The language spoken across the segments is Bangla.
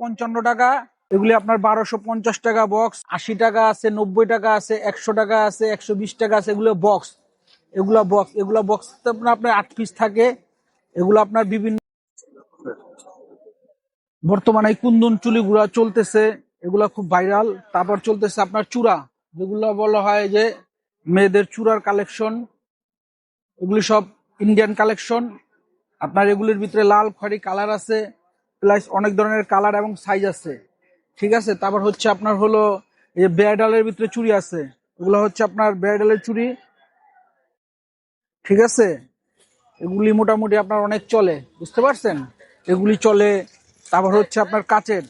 পঞ্চান্ন টাকা। এগুলি আপনার বারোশো পঞ্চাশ টাকা বক্স আশি টাকা আছে, নব্বই টাকা আছে, একশো টাকা আছে, একশো বিশ টাকা আছে, এগুলো বক্স এগুলা বক্স এগুলা বক্স আপনার আপনার আট পিস থাকে। এগুলো আপনার বিভিন্ন বর্তমানে এই কুন্দন চুলিগুলা চলতেছে, এগুলা খুব ভাইরাল তারপর চলতেছে আপনার চূড়া, যেগুলো বলা হয় যে মেয়েদের চূড়ার কালেকশন এগুলি সব ইন্ডিয়ান কালেকশন আপনার এগুলির ভিতরে লাল খয়েরি কালার আছে। প্লাস অনেক ধরনের কালার এবং সাইজ আছে। ঠিক আছে? তারপর হচ্ছে আপনার হলো এই যে ব্রাইডালের ভিতরে চুড়ি আছে। এগুলো হচ্ছে আপনার ব্রাইডালের চুড়ি। ঠিক আছে? এগুলি মোটামুটি আপনার অনেক চলে। বুঝতে পারছেন? এগুলি চলে। তারপর হচ্ছে আপনার কাচের।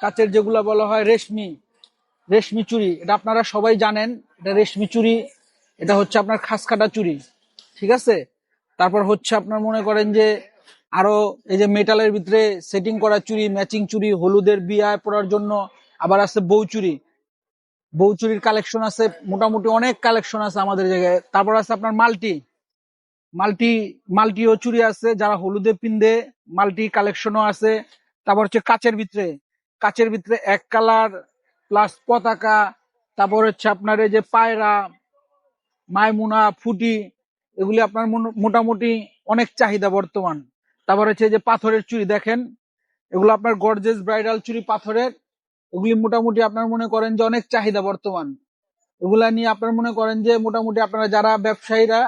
কাচের যেগুলো বলা হয় রেশমি। রেশমি চুড়ি। এটা আপনারা সবাই জানেন। এটা রেশমি চুড়ি। এটা হচ্ছে আপনার খাস কাটা চুড়ি। ঠিক আছে? তারপর হচ্ছে আপনার মনে করেন যে আরও এই যে মেটালের ভিতরে সেটিং করা চুরি ম্যাচিং চুরি, হলুদের বিয়ায় পরার জন্য আবার আছে বউ চুড়ি বউ চুরির কালেকশন আছে, মোটামুটি অনেক কালেকশন আছে আমাদের জায়গায়। তারপর আছে আপনার মাল্টি। মাল্টি, মাল্টিও চুরি আছে, যারা হলুদে পিন্দে মাল্টি কালেকশনও আছে। তারপর হচ্ছে কাচের ভিতরে। কাচের ভিতরে এক কালার প্লাস পতাকা। তারপর হচ্ছে আপনার এই যে পায়রা মায়মুনা ফুটি, এগুলি আপনার মোটামুটি অনেক চাহিদা বর্তমান। তারপর হচ্ছে যে পাথরের চুড়ি দেখেন, এগুলো আপনার গর্জেস ব্রাইডাল চুড়ি পাথরের। ওগুলি মোটামুটি আপনার মনে করেন যে অনেক চাহিদা বর্তমান। এগুলা নিয়ে আপনার মনে করেন যে মোটামুটি আপনারা যারা ব্যবসায়ীরা,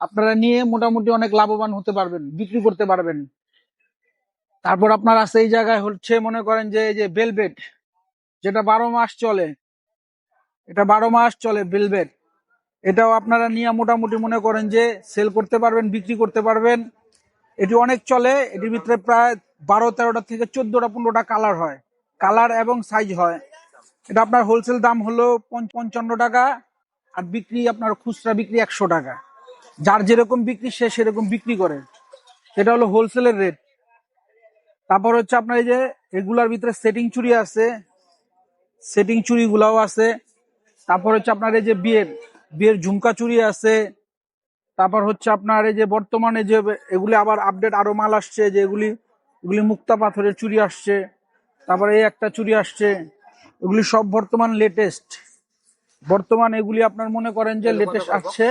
আপনারা নিয়ে মোটামুটি অনেক লাভবান হতে পারবেন, বিক্রি করতে পারবেন। তারপর আপনার আছে এই জায়গায় হচ্ছে মনে করেন যে এই যে বেলবেট যেটা বারো মাস চলে। এটা বারো মাস চলে বেলবেট এটাও আপনারা নিয়ে মোটামুটি মনে করেন যে সেল করতে পারবেন, বিক্রি করতে পারবেন। এটি অনেক চলে, এটির ভিতরে প্রায় বারো, তেরোটা থেকে চোদ্দটা, পনেরোটা কালার হয়। কালার এবং সাইজ হয়। এটা আপনার হোলসেল দাম হলো পঞ্চ- পঞ্চান্ন টাকা আর বিক্রি আপনার খুচরা বিক্রি একশো টাকা। যার যেরকম বিক্রি, সে সেরকম বিক্রি করে। সেটা হলো হোলসেলের রেট। তারপর হচ্ছে আপনার এই যে এগুলার ভিতরে সেটিং চুরি আছে, সেটিং চুড়ি গুলাও আছে। তারপর হচ্ছে আপনার এই যে বিয়ের বিয়ের ঝুমকা চুরি আছে তারপর হচ্ছে আপনার এই যে বর্তমানে যে এগুলি আবার আপডেট আরও মাল আসছে যে এগুলি এগুলি মুক্তা পাথরের চুরি আসছে তারপরে এই একটা চুরি আসছে এগুলি সব বর্তমান লেটেস্ট বর্তমান এগুলি আপনার মনে করেন যে লেটেস্ট আসছে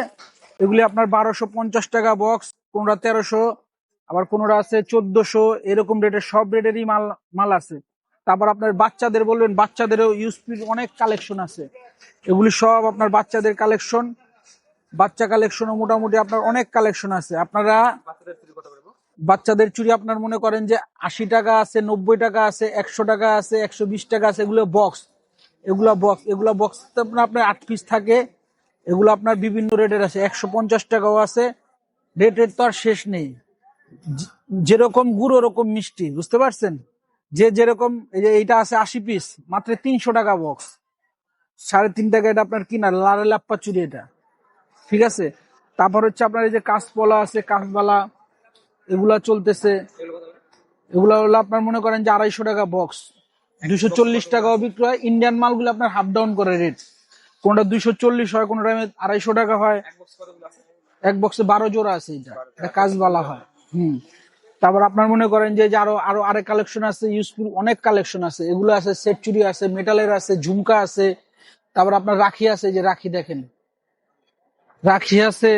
এগুলি আপনার বারোশো পঞ্চাশ টাকা বক্স কোনটা তেরোশো আবার কোনটা আছে চোদ্দশো এরকম রেটের সব রেটেরই মাল মাল আছে। তারপর আপনার বাচ্চাদের বলবেন বাচ্চাদেরও ইউসপির অনেক কালেকশন আছে। এগুলি সব আপনার বাচ্চাদের কালেকশন বাচ্চা কালেকশনও মোটামুটি আপনার অনেক কালেকশন আছে। আপনারা বাচ্চাদের চুরি আপনার মনে করেন যে আশি টাকা আছে, নব্বই টাকা আছে, একশো টাকা আছে, একশো বিশ টাকা আছে, এগুলো বক্স এগুলো বক্স এগুলা বক্স আপনার আপনার আট পিস থাকে। এগুলো আপনার বিভিন্ন রেটের আছে। একশো পঞ্চাশ টাকাও আছে। রেটের তো আর শেষ নেই। যেরকম গুড়, ওরকম মিষ্টি, বুঝতে পারছেন? যে যেরকম, এই যে এইটা আছে আশি পিস মাত্র তিনশো টাকা বক্স সাড়ে তিন টাকা এটা আপনার কিনা, লারে লাপ্পা চুরি এটা। ঠিক আছে? তারপর হচ্ছে আপনার এই যে কাঁচপলা আছে, কাঁচবালা, এগুলা চলতেছে। এগুলা হলো আপনার মনে করেন যে আড়াইশো টাকা বক্স দুইশো চল্লিশ টাকাও বিক্রি হয় ইন্ডিয়ান মালগুলো আপনার হাফ ডাউন করে রেট কোনটা দুইশো চল্লিশ হয়, কোনটা আড়াইশো টাকা হয়। এক বক্সে বারো জোড়া আছে এটা এটা কাজবালা হয়। হুম। তারপর আপনার মনে করেন যে আরও আরও আরেক কালেকশন আছে ইউজফুল অনেক কালেকশন আছে। এগুলো আছে সেট চুরি আছে মেটালের আছে ঝুমকা আছে। তারপর আপনার রাখি আছে যে রাখি দেখেন। রাখি আছে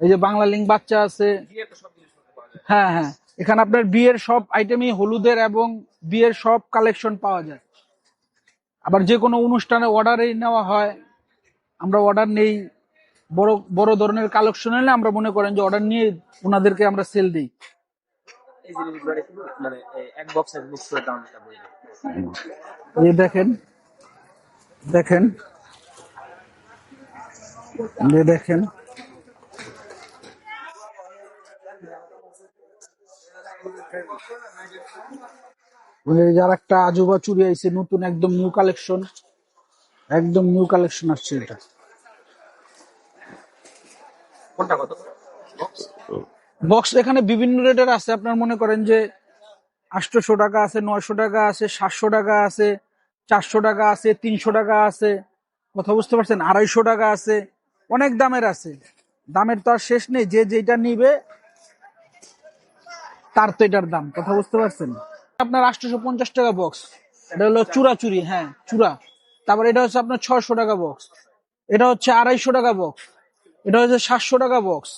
এই যে বাংলা লিঙ্ক বাচ্চা আছে। হ্যাঁ হ্যাঁ। এখানে আপনার বিয়ের সব আইটেমই হলুদের এবং বিয়ের সব কালেকশন পাওয়া যায়। আবার যে কোনো অনুষ্ঠানে অর্ডারে নেওয়া হয় আমরা অর্ডার নেই। বড় বড় ধরনের কালেকশন এলে আমরা মনে করেন যে অর্ডার নিয়ে ওনাদেরকে আমরা সেল দিই। এই জিনিসগুলো একটু মানে এই এক বক্সের মিক্স করে দামটা বলে দিন। এই দেখেন দেখেন এই দেখেন। যার একটা আজুবা চুরি আইছে নতুন একদম নিউ কালেকশন একদম নিউ কালেকশন আসছে এটা। কোনটা কত? বক্স এখানে বিভিন্ন রেটের আছে আপনার মনে করেন যে আটশোশো টাকা আছে নয়শো টাকা আছে সাতশো টাকা আছে চারশো টাকা আছে তিনশো টাকা আছে কথা বুঝতে পারছেন? আড়াইশো টাকা আছে অনেক দামের আছে। দামের তো আর শেষ নেই, যে যেটা নিবে, তার তো এটার দাম, কথা বুঝতে পারছেন? আপনার আটশোশো পঞ্চাশ টাকা বক্স এটা হলো চূড়া চুরি হ্যাঁ চূড়া। তারপর এটা হচ্ছে আপনার ছশো টাকা বক্স এটা হচ্ছে আড়াইশো টাকা বক্স এটা হচ্ছে সাতশো টাকা বক্স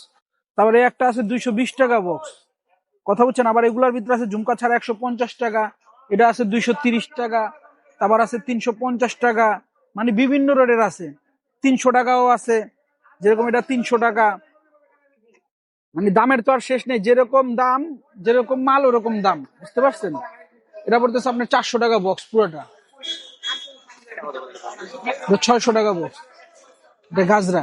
তারপরে একটা আছে দুইশো বিশ টাকা বক্স কথা বলছেন আবার এগুলার ভিতরে আছে ঝুমকা ছাড়া একশো পঞ্চাশ টাকা, এটা আছে দুইশো তিরিশ টাকা, তারপর আছে তিনশো পঞ্চাশ টাকা মানে বিভিন্ন রেটের আছে। তিনশো টাকাও আছে যেরকম এটা তিনশো টাকা। মানে দামের তো আর শেষ নেই, যেরকম দাম, যেরকম মাল, ওরকম দাম, বুঝতে পারছেন? এটা পড়তেছে আপনার চারশো টাকা বক্স পুরোটা। ছয়শো টাকা বক্স এটা গাজরা।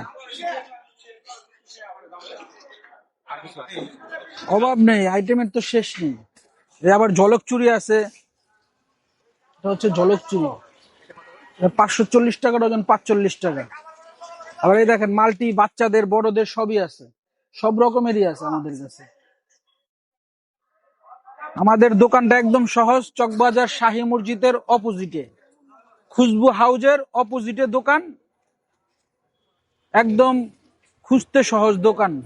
অভাব নেই, আইটেমের তো শেষ নেই। আবার জলক চুরি আছে। এটা হচ্ছে জলক চুরি। পাঁচশো চল্লিশ টাকা ডজন পাঁচচল্লিশ টাকা। আবার এই দেখেন, মাল্টি বাচ্চাদের, বড়দের সবই আছে। সব রকমেরই আছে আমাদের কাছে। আমাদের দোকানটা একদম সহজ, চকবাজার শাহী মসজিদের অপোজিটে। খুশবু হাউজের অপোজিটে দোকান। একদম খুঁজতে সহজ দোকান।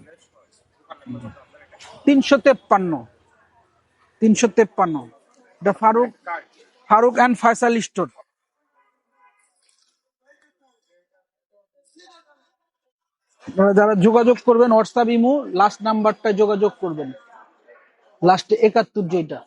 তিনশো তেপ্পান্ন। তিনশো তেপ্পান্ন। এটা ফারুক ফারুক অ্যান্ড ফয়সাল স্টোর আপনারা যারা যোগাযোগ করবেন হোয়াটসঅ্যাপ ইমো লাস্ট নাম্বারটা যোগাযোগ করবেন। লাস্টে একাত্তর যেটা